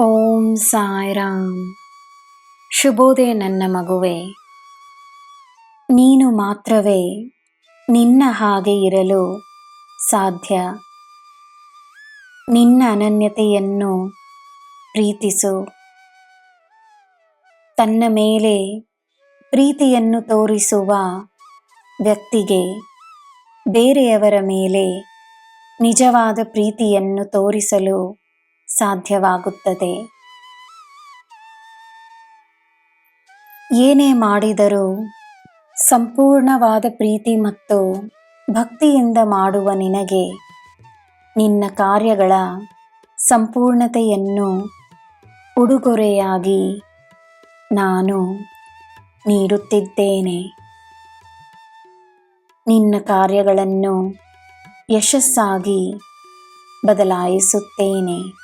ಓಂ ಸಾಯಿರಾಮ್. ಶುಭೋದಯ ನನ್ನ ಮಗುವೆ. ನೀನು ಮಾತ್ರವೇ ನಿನ್ನ ಹಾಗೆ ಇರಲು ಸಾಧ್ಯ. ನಿನ್ನ ಅನನ್ಯತೆಯನ್ನು ಪ್ರೀತಿಸು. ತನ್ನ ಮೇಲೆ ಪ್ರೀತಿಯನ್ನು ತೋರಿಸುವ ವ್ಯಕ್ತಿಗೆ ಬೇರೆಯವರ ಮೇಲೆ ನಿಜವಾದ ಪ್ರೀತಿಯನ್ನು ತೋರಿಸಲು ಸಾಧ್ಯವಾಗುತ್ತದೆ. ಏನೇ ಮಾಡಿದರೂ ಸಂಪೂರ್ಣವಾದ ಪ್ರೀತಿ ಮತ್ತು ಭಕ್ತಿಯಿಂದ ಮಾಡುವ ನಿನಗೆ ನಿನ್ನ ಕಾರ್ಯಗಳ ಸಂಪೂರ್ಣತೆಯನ್ನು ಉಡುಗೊರೆಯಾಗಿ ನಾನು ನೀಡುತ್ತಿದ್ದೇನೆ. ನಿನ್ನ ಕಾರ್ಯಗಳನ್ನು ಯಶಸ್ಸಾಗಿ ಬದಲಾಯಿಸುತ್ತೇನೆ.